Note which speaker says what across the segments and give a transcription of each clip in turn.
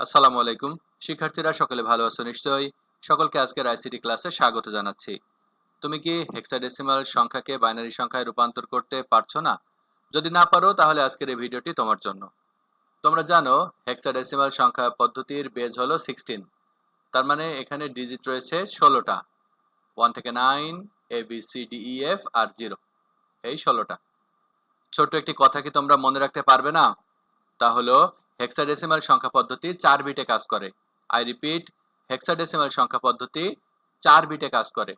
Speaker 1: আসসালামু আলাইকুম। শিক্ষার্থীরা, সকলে ভালো আছো নিশ্চয়ই? সকলকে আজকের আইসিটি ক্লাসে স্বাগত জানাচ্ছি। তুমি কি হেক্সাডেসিমাল সংখ্যাকে বাইনারি সংখ্যায় রূপান্তর করতে পারছ না? যদি না পারো, তাহলে আজকের এই ভিডিওটি তোমার জন্য। তোমরা জানো হেক্সাডেসিমাল সংখ্যা পদ্ধতির বেজ হলো সিক্সটিন তার মানে এখানে ডিজিট রয়েছে ষোলোটা। ওয়ান থেকে nine A B C D E F R zero এই ষোলোটা। ছোট্ট একটি কথা কি তোমরা মনে রাখতে পারবে না? তা হলো হেক্সাডেসিমাল সংখ্যা পদ্ধতি চার বিটে কাজ করে। আই রিপিট হেক্সাডেসিমাল সংখ্যা পদ্ধতি চার বিটে কাজ করে।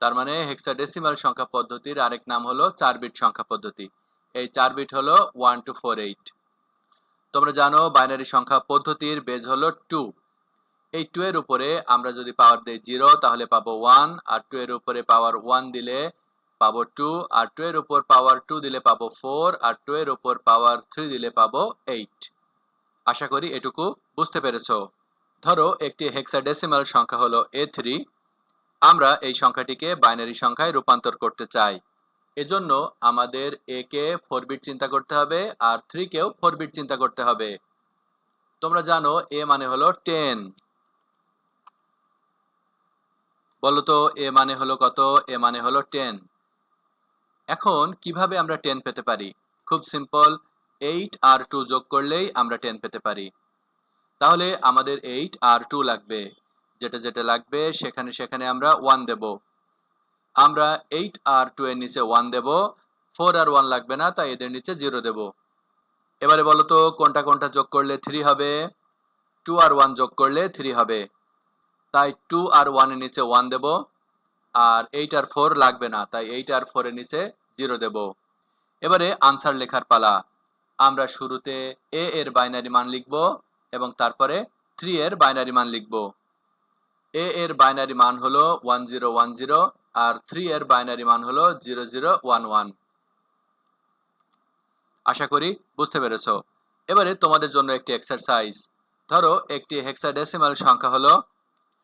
Speaker 1: তার মানে হেক্সাডেসিমাল সংখ্যা পদ্ধতির আরেক নাম হলো চার বিট সংখ্যা পদ্ধতি। এই চার বিট হলো ওয়ান টু ফোর এইট তোমরা জানো বাইনারি সংখ্যা পদ্ধতির বেজ হলো টু এই টু এর উপরে আমরা যদি পাওয়ার দেই জিরো তাহলে পাবো ওয়ান আর টু এর উপরে পাওয়ার ওয়ান দিলে পাবো টু আর টু এর উপর পাওয়ার টু দিলে পাবো ফোর আর টু এর উপর পাওয়ার থ্রি দিলে পাবো এইট আশা করি এটুকু বুঝতে পেরেছ। ধরো, একটি হেক্সাডেসিমাল সংখ্যা হলো এ থ্রি আমরা এই সংখ্যাটিকে বাইনারি সংখ্যায় রূপান্তর করতে চাই। এজন্য আমাদের এ কে ফোর বিট চিন্তা করতে হবে আর থ্রি কেও ফোর বিট চিন্তা করতে হবে। তোমরা জানো এ মানে হলো টেন বলো তো এ মানে হলো কত? এ মানে হলো টেন এখন কীভাবে আমরা টেন পেতে পারি? খুব সিম্পল এইট আর টু যোগ করলেই আমরা টেন পেতে পারি। তাহলে আমাদের এইট আর টু লাগবে। যেটা যেটা লাগবে, সেখানে সেখানে আমরা ওয়ান দেব। আমরা এইট আর টু এর নিচে ওয়ান দেব ফোর আর ওয়ান লাগবে না, তাই এদের নিচে জিরো দেব। এবারে বলো তো, কোনটা কোনটা যোগ করলে থ্রি হবে? টু আর ওয়ান যোগ করলে থ্রি হবে। তাই টু আর ওয়ানের নিচে ওয়ান দেব, আর এইট আর ফোর লাগবে না, তাই এইট আর ফোরের নিচে জিরো দেব। এবারে আনসার লেখার পালা। আমরা শুরুতে এ এর বাইনারি মান লিখব এবং তারপরে থ্রি এর বাইনারি মান লিখব। এ এর বাইনারি মান হলো ওয়ান জিরো ওয়ান জিরো আর থ্রি এর বাইনারি মান হলো জিরো জিরো ওয়ান ওয়ান আশা করি বুঝতে পেরেছ। এবারে তোমাদের জন্য একটি এক্সারসাইজ ধরো একটি হেক্সাডেসিমাল সংখ্যা হলো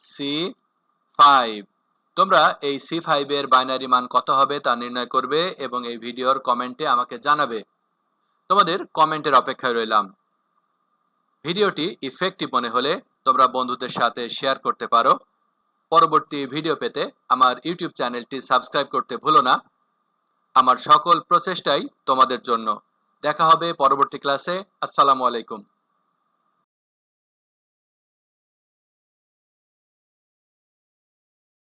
Speaker 1: সি ফাইভ তোমরা এই সি ফাইভের বাইনারি মান কত হবে তা নির্ণয় করবে এবং এই ভিডিওর কমেন্টে আমাকে জানাবে। তোমাদের কমেন্টের অপেক্ষায় রইলাম। ভিডিওটি ইফেক্টিভ মনে হলে তোমরা বন্ধুদের সাথে শেয়ার করতে পারো। পরবর্তী ভিডিও পেতে আমার ইউটিউব চ্যানেলটি সাবস্ক্রাইব করতে ভুলো না। আমার সকল প্রচেষ্টাই তোমাদের জন্য। দেখা হবে পরবর্তী ক্লাসে আসসালামু আলাইকুম।